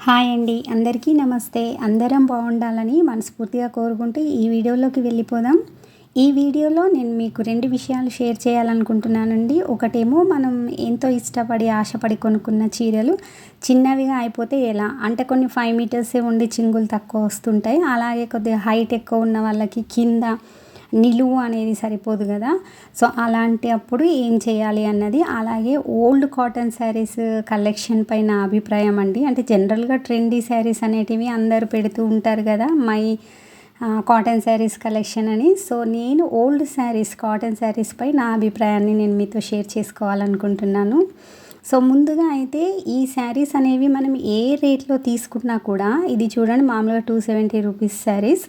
Hi అండి. అందరికీ నమస్తే. అందరం బాగుండాలని మనస్ఫూర్తిగా కోరుకుంటూ ఈ వీడియోలోకి వెళ్ళిపోదాం. ఈ వీడియోలో నేను మీకు రెండు విషయాలు షేర్ చేయాలనుకుంటున్నానండి. ఒకటేమో మనం ఎంతో ఇష్టపడి ఆశపడి కొనుక్కున్న చీరలు చిన్నవిగా అయిపోతే ఎలా? అంటే కొన్ని ఫైవ్ మీటర్సే ఉండి చింగులు తక్కువ వస్తుంటాయి. అలాగే కొద్దిగా హైట్ ఎక్కువ ఉన్న వాళ్ళకి కింద నిలువు అనేది సరిపోదు కదా. సో అలాంటి అప్పుడు ఏం చేయాలి అన్నది అలాగే ఓల్డ్ కాటన్ శారీస్ కలెక్షన్ పైన అభిప్రాయం అండి. అంటే జనరల్గా ట్రెండీ శారీస్ అనేటివి అందరు పెడుతూ ఉంటారు కదా మై కాటన్ శారీస్ కలెక్షన్ అని. సో నేను ఓల్డ్ శారీస్ కాటన్ శారీస్పై నా అభిప్రాయాన్ని నేను మీతో షేర్ చేసుకోవాలనుకుంటున్నాను. సో ముందుగా అయితే ఈ శారీస్ అనేవి మనం ఏ రేట్లో తీసుకున్నా కూడా ఇది చూడండి మామూలుగా టూ సెవెంటీ రూపీస్ శారీస్.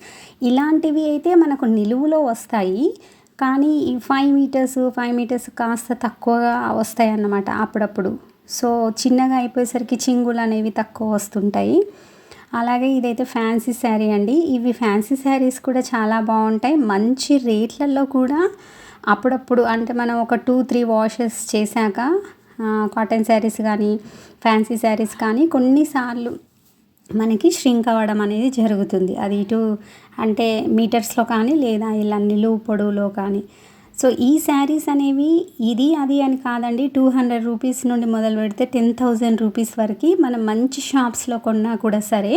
ఇలాంటివి అయితే మనకు నిలువులో వస్తాయి. కానీ ఈ ఫైవ్ మీటర్స్ ఫైవ్ మీటర్స్ కాస్త తక్కువగా వస్తాయి అన్నమాట అప్పుడప్పుడు. సో చిన్నగా అయిపోయేసరికి చింగులు అనేవి తక్కువ వస్తుంటాయి. అలాగే ఇదైతే ఫ్యాన్సీ శారీ అండి. ఇవి ఫ్యాన్సీ శారీస్ కూడా చాలా బాగుంటాయి. మంచి రేట్లలో కూడా అప్పుడప్పుడు అంటే మనం ఒక టూ త్రీ వాషెస్ చేశాక కాటన్ శారీస్ కానీ ఫ్యాన్సీ శారీస్ కానీ కొన్నిసార్లు మనకి ష్రింక్ అవ్వడం అనేది జరుగుతుంది. అది ఇటు అంటే మీటర్స్లో కానీ లేదా ఇలా నిలువు పొడవులో కానీ. సో ఈ శారీస్ అనేవి ఇది అది అని కాదండి. టూ హండ్రెడ్ రూపీస్ నుండి మొదలు పెడితే టెన్ థౌజండ్ రూపీస్ వరకు మనం మంచి షాప్స్లో కొన్నా కూడా సరే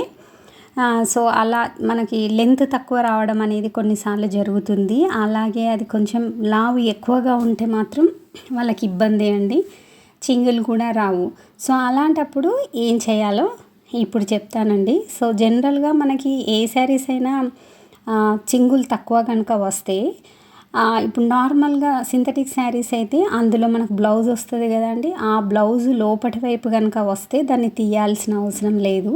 సో అలా మనకి లెంత్ తక్కువ రావడం అనేది కొన్నిసార్లు జరుగుతుంది. అలాగే అది కొంచెం లావు ఎక్కువగా ఉంటే మాత్రం వాళ్ళకి ఇబ్బంది అండి. చింగులు కూడా రావు. సో అలాంటప్పుడు ఏం చేయాలో ఇప్పుడు చెప్తానండి. సో జనరల్గా మనకి ఏ శారీస్ అయినా చింగులు తక్కువ కనుక వస్తే ఇప్పుడు నార్మల్గా సింథటిక్ శారీస్ అయితే అందులో మనకు బ్లౌజ్ వస్తుంది కదండి. ఆ బ్లౌజ్ లోపటి వైపు కనుక వస్తే దాన్ని తీయాల్సిన అవసరం లేదు.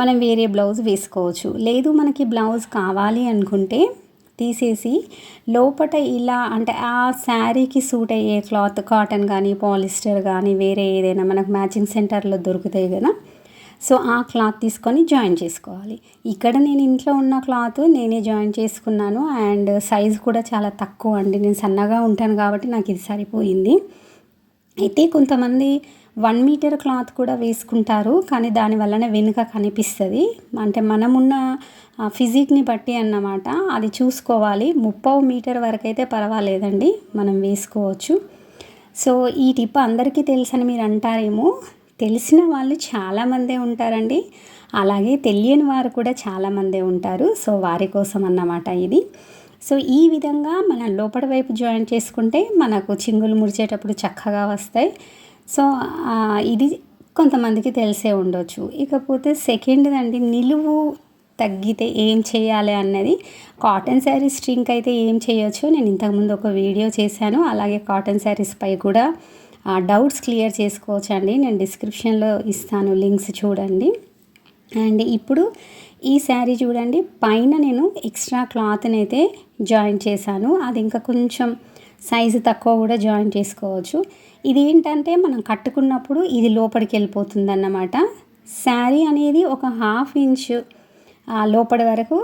మనం వేరే బ్లౌజ్ వేసుకోవచ్చు. లేదు మనకి బ్లౌజ్ కావాలి అనుకుంటే తీసేసి లోపట ఇలా అంటే ఆ శారీకి సూట్ అయ్యే క్లాత్ కాటన్ కానీ పాలిస్టర్ కానీ వేరే ఏదైనా మనకు మ్యాచింగ్ సెంటర్లో దొరుకుతాయి కదా. సో ఆ క్లాత్ తీసుకొని జాయిన్ చేసుకోవాలి. ఇక్కడ నేను ఇంట్లో ఉన్న క్లాత్ నేనే జాయిన్ చేసుకున్నాను అండ్ సైజ్ కూడా చాలా తక్కువ అండి. నేను సన్నగా ఉంటాను కాబట్టి నాకు ఇది సరిపోయింది. అయితే కొంతమంది వన్ మీటర్ క్లాత్ కూడా వేసుకుంటారు కానీ దానివల్లనే వెనుక కనిపిస్తుంది. అంటే మనమున్న ఫిజిక్ని బట్టి అన్నమాట. అది చూసుకోవాలి. ముప్పై మీటర్ వరకు అయితే పర్వాలేదండి. మనం వేసుకోవచ్చు. సో ఈ టిప్ అందరికీ తెలుసని మీరు అంటారేమో. తెలిసిన వాళ్ళు చాలామందే ఉంటారండి. అలాగే తెలియని వారు కూడా చాలామందే ఉంటారు. సో వారి కోసం అన్నమాట ఇది. సో ఈ విధంగా మనం లోపల వైపు జాయిన్ చేసుకుంటే మనకు చింగులు ముడిచేటప్పుడు చక్కగా వస్తాయి. సో ఇది కొంతమందికి తెలిసే ఉండొచ్చు. ఇకపోతే సెకండ్ అండి నిలువు తగ్గితే ఏం చేయాలి అన్నది. కాటన్ శారీస్ స్ట్రింక్ అయితే ఏం చేయొచ్చు? నేను ఇంతకుముందు ఒక వీడియో చేశాను. అలాగే కాటన్ శారీస్ పై కూడా డౌట్స్ క్లియర్ చేసుకోవచ్చు అండి నేను డిస్క్రిప్షన్లో ఇస్తాను లింక్స్ చూడండి. అండ్ ఇప్పుడు ఈ శారీ చూడండి. పైన నేను ఎక్స్ట్రా క్లాత్ని అయితే జాయిన్ చేశాను. అది ఇంకా కొంచెం సైజు తక్కువ కూడా జాయిన్ చేసుకోవచ్చు. ఇది ఏంటంటే మనం కట్టుకున్నప్పుడు ఇది లోపలికి వెళ్ళిపోతుంది అన్నమాట శారీ అనేది ఒక హాఫ్ ఇంచ్ లోపలి వరకు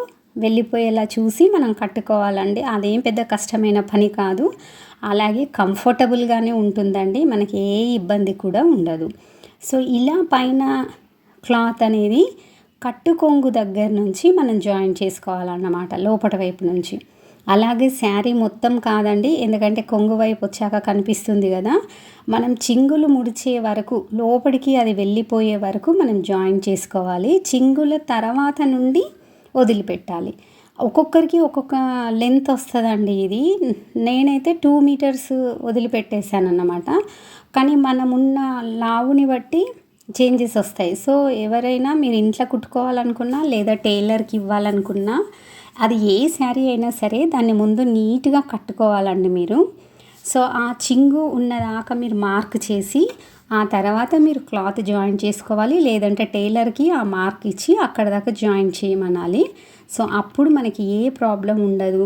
వెళ్ళిపోయేలా చూసి మనం కట్టుకోవాలండి. అదేం పెద్ద కష్టమైన పని కాదు. అలాగే కంఫర్టబుల్గానే ఉంటుందండి. మనకి ఏ ఇబ్బంది కూడా ఉండదు. సో ఇలా పైన క్లాత్ అనేది కట్టుకొంగు దగ్గర నుంచి మనం జాయిన్ చేసుకోవాలన్నమాట. లోపటి వైపు నుంచి. అలాగే శారీ మొత్తం కాదండి ఎందుకంటే కొంగు వైపు వచ్చాక కనిపిస్తుంది కదా. మనం చింగులు ముడిచే వరకు లోపలికి అది వెళ్ళిపోయే వరకు మనం జాయిన్ చేసుకోవాలి. చింగుల తర్వాత నుండి వదిలిపెట్టాలి. ఒక్కొక్కరికి ఒక్కొక్క లెంత్ వస్తుందండి ఇది. నేనైతే టూ మీటర్స్ వదిలిపెట్టేశాను అన్నమాట కానీ మనమున్న లావుని బట్టి చేంజెస్ వస్తాయి. సో ఎవరైనా మీరు ఇంట్లో కుట్టుకోవాలనుకున్నా లేదా టైలర్కి ఇవ్వాలనుకున్నా అది ఏ శారీ అయినా సరే దాన్ని ముందు నీట్గా కట్టుకోవాలండి మీరు. సో ఆ చింగు ఉన్నదాకా మీరు మార్క్ చేసి ఆ తర్వాత మీరు క్లాత్ జాయిన్ చేసుకోవాలి. లేదంటే టైలర్కి ఆ మార్క్ ఇచ్చి అక్కడ దాకా జాయిన్ చేయమనాలి. సో అప్పుడు మనకి ఏ ప్రాబ్లం ఉండదు.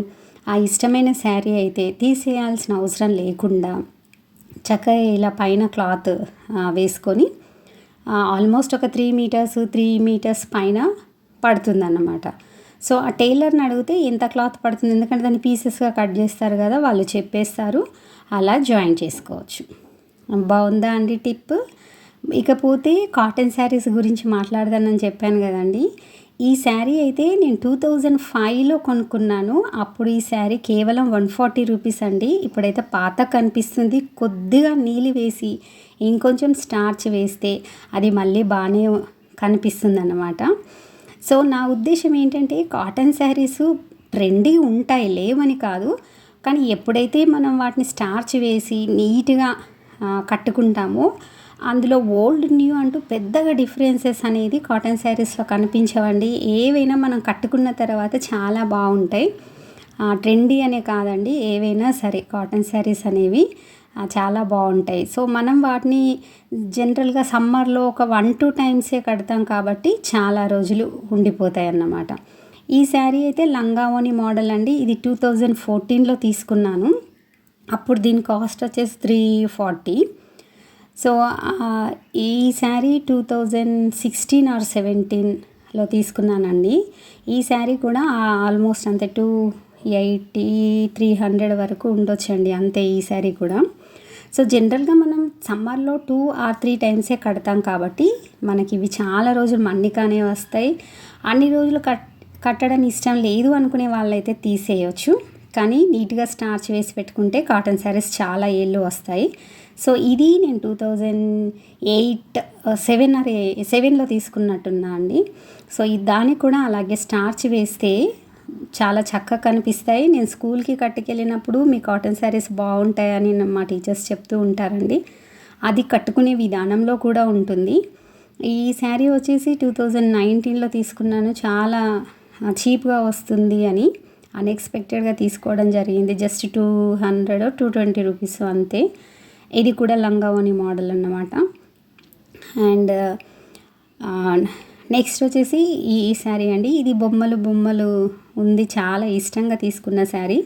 ఆ ఇష్టమైన శారీ అయితే తీసేయాల్సిన అవసరం లేకుండా చక్కగా ఇలా పైన క్లాత్ వేసుకొని ఆల్మోస్ట్ ఒక త్రీ మీటర్స్ త్రీ మీటర్స్ పైన పడుతుందన్నమాట. సో ఆ టైలర్ని అడిగితే ఎంత క్లాత్ పడుతుంది ఎందుకంటే దాన్ని పీసెస్గా కట్ చేస్తారు కదా వాళ్ళు చెప్పేస్తారు. అలా జాయిన్ చేసుకోవచ్చు. బాగుందా అండి టిప్? ఇకపోతే కాటన్ శారీస్ గురించి మాట్లాడదానని చెప్పాను కదండి. ఈ శారీ అయితే నేను టూ థౌజండ్ ఫైవ్లో కొనుక్కున్నాను. అప్పుడు ఈ శారీ కేవలం వన్ ఫార్టీ రూపీస్ అండి. ఇప్పుడైతే పాత కనిపిస్తుంది. కొద్దిగా నీళ్ళు వేసి ఇంకొంచెం స్టార్చ్ వేస్తే అది మళ్ళీ బాగానే కనిపిస్తుంది అన్నమాట సో నా ఉద్దేశం ఏంటంటే కాటన్ శారీస్ ట్రెండీ ఉంటాయి లేవని కాదు. కానీ ఎప్పుడైతే మనం వాటిని స్టార్చ్ వేసి నీట్గా కట్టుకుంటామో అందులో ఓల్డ్ న్యూ అంటూ పెద్దగా డిఫరెన్సెస్ అనేది కాటన్ శారీస్లో కనిపించవండి. ఏవైనా మనం కట్టుకున్న తర్వాత చాలా బాగుంటాయి. ట్రెండీ అనే కాదండి ఏవైనా సరే కాటన్ శారీస్ అనేవి. చాలా బాగుంటాయి. సో మనం వాటిని జనరల్గా సమ్మర్లో ఒక వన్ టూ టైమ్సే కడతాం కాబట్టి చాలా రోజులు ఉండిపోతాయి అన్నమాట ఈ శారీ అయితే లంగావోని మోడల్ అండి. ఇది టూ థౌజండ్ ఫోర్టీన్లో తీసుకున్నాను. అప్పుడు దీని కాస్ట్ వచ్చేసి త్రీ ఫార్టీ. సో ఈ saree two thousand sixteen or సెవెంటీన్లో తీసుకున్నానండి. ఈ శారీ కూడా ఆల్మోస్ట్ అంతే టూ ఎయిటీ త్రీ హండ్రెడ్ వరకు ఉండొచ్చండి అంతే ఈ శారీ కూడా. సో జనరల్గా మనం సమ్మర్లో టూ ఆర్ త్రీ టైమ్సే కడతాం కాబట్టి మనకి ఇవి చాలా రోజులు మన్నికానే వస్తాయి. అన్ని రోజులు కట్ కట్టడం ఇష్టం లేదు అనుకునే వాళ్ళైతే తీసేయచ్చు. కానీ నీట్గా స్టార్చ్ వేసి పెట్టుకుంటే కాటన్ శారీస్ చాలా ఏళ్ళు వస్తాయి. సో ఇది నేను టూ థౌజండ్ ఎయిట్ సెవెన్ అరే సెవెన్లో తీసుకున్నట్టున్నా అండి. సో దానికి కూడా అలాగే స్టార్చ్ వేస్తే చాలా చక్కగా కనిపిస్తాయి. నేను స్కూల్కి కట్టుకెళ్ళినప్పుడు మీ కాటన్ శారీస్ బాగుంటాయని మా టీచర్స్ చెప్తూ ఉంటారండి. అది కట్టుకునే విధానంలో కూడా ఉంటుంది. ఈ శారీ వచ్చేసి టూ థౌజండ్ నైన్టీన్లో తీసుకున్నాను. చాలా చీప్గా వస్తుంది అని అన్ఎక్స్పెక్టెడ్గా తీసుకోవడం జరిగింది. Just two hundred two twenty rupees అంతే. ఇది కూడా లంగావోని మోడల్ అన్నమాట. అండ్ నెక్స్ట్ వచ్చేసి ఈ శారీ అండి. ఇది బొమ్మలు బొమ్మలు ఉంది. చాలా ఇష్టంగా తీసుకున్న శారీ.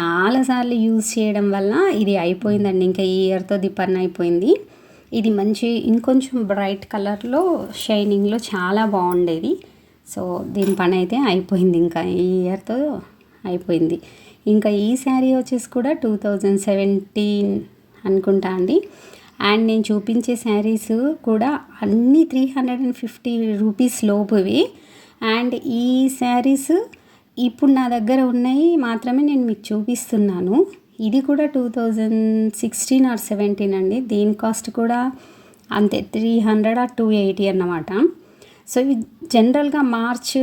చాలాసార్లు యూజ్ చేయడం వల్ల ఇది అయిపోయిందండి. ఇంకా ఈ ఇయర్తో ది పని అయిపోయింది. ఇది మంచి ఇంకొంచెం బ్రైట్ కలర్లో షైనింగ్లో చాలా బాగుండేది. సో దీని పని అయితే అయిపోయింది. ఇంకా ఈ ఇయర్తో అయిపోయింది. ఇంకా ఈ శారీ వచ్చేసి కూడా టూ థౌజండ్ సెవెంటీన్ అనుకుంటా అండి. అండ్ నేను చూపించే శారీస్ కూడా అన్నీ three hundred and fifty rupees లోపువి. And ఈ శారీస్ ఇప్పుడు నా దగ్గర ఉన్నాయి మాత్రమే నేను మీకు చూపిస్తున్నాను. ఇది కూడా two thousand sixteen or seventeen అండి. దీని కాస్ట్ కూడా అంతే three hundred or two eighty అన్నమాట. సో ఇవి జనరల్గా March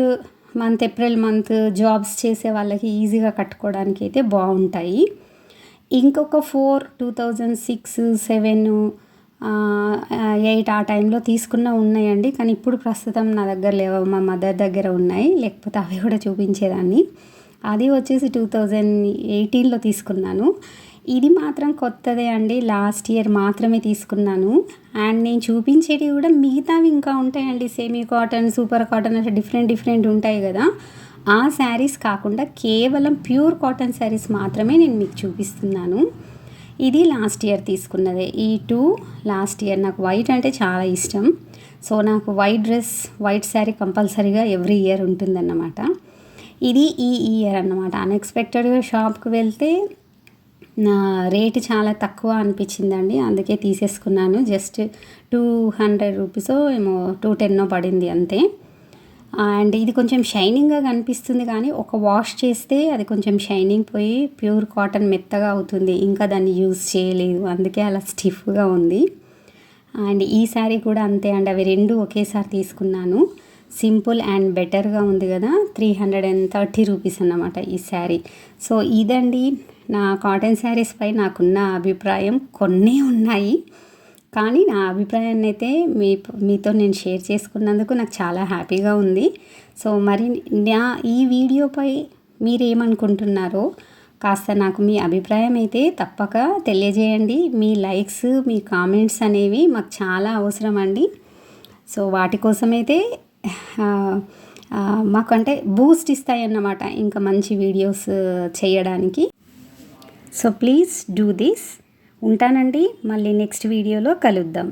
month April month jobs చేసే వాళ్ళకి ఈజీగా కట్టుకోవడానికి అయితే బాగుంటాయి. ఇంకొక four two thousand six seven eight ఆ టైంలో తీసుకున్న ఉన్నాయండి. కానీ ఇప్పుడు ప్రస్తుతం నా దగ్గర లేవు. మా మదర్ దగ్గర ఉన్నాయి. లేకపోతే అవి కూడా చూపించేదాన్ని. అది వచ్చేసి టూ థౌజండ్ ఎయిటీన్లో తీసుకున్నాను. ఇది మాత్రం కొత్తదే అండి. లాస్ట్ ఇయర్ మాత్రమే తీసుకున్నాను. అండ్ నేను చూపించేటివి కూడా మిగతావి ఇంకా ఉంటాయండి. సెమీ కాటన్ సూపర్ కాటన్ అట్లా డిఫరెంట్ డిఫరెంట్ ఉంటాయి కదా. ఆ శారీస్ కాకుండా కేవలం ప్యూర్ కాటన్ శారీస్ మాత్రమే నేను మీకు చూపిస్తున్నాను. ఇది లాస్ట్ ఇయర్ తీసుకున్నదే. ఈ టూ లాస్ట్ ఇయర్ నాకు వైట్ అంటే చాలా ఇష్టం. సో నాకు వైట్ డ్రెస్ వైట్ శారీ కంపల్సరీగా ఎవ్రీ ఇయర్ ఉంటుందన్నమాట. ఇది ఈ ఇయర్ అన్నమాట. అన్ఎక్స్పెక్టెడ్గా షాప్కి వెళ్తే నా రేటు చాలా తక్కువ అనిపించిందండి. అందుకే తీసేసుకున్నాను. జస్ట్ టూ హండ్రెడ్ రూపీసో ఏమో టూ టెన్నో పడింది అంతే. అండ్ ఇది కొంచెం షైనింగ్గా కనిపిస్తుంది కానీ ఒక వాష్ చేస్తే అది కొంచెం షైనింగ్ పోయి ప్యూర్ కాటన్ మెత్తగా అవుతుంది. ఇంకా దాన్ని యూజ్ చేయలేదు. అందుకే అలా స్టిఫ్గా ఉంది. అండ్ ఈ శారీ కూడా అంతే అండి. అవి రెండు ఒకేసారి తీసుకున్నాను. సింపుల్ అండ్ బెటర్గా ఉంది కదా. Three hundred and thirty rupees అన్నమాట ఈ శారీ. సో ఇదండి నా కాటన్ శారీస్పై నాకున్న అభిప్రాయం. కొన్ని ఉన్నాయి. కానీ నా అభిప్రాయాన్ని అయితే మీ మీతో నేను షేర్ చేసుకున్నందుకు నాకు చాలా హ్యాపీగా ఉంది. సో మరి నా ఈ వీడియోపై మీరేమనుకుంటున్నారో కాస్త నాకు మీ అభిప్రాయం అయితే తప్పక తెలియజేయండి. మీ లైక్స్ మీ కామెంట్స్ అనేవి మాకు చాలా అవసరం అండి సో వాటి కోసమైతే మాకంటే బూస్ట్ ఇస్తాయి అన్నమాట ఇంకా మంచి వీడియోస్ చేయడానికి. So please do this. ఉంటానండి. మళ్ళీ నెక్స్ట్ వీడియోలో కలుద్దాం.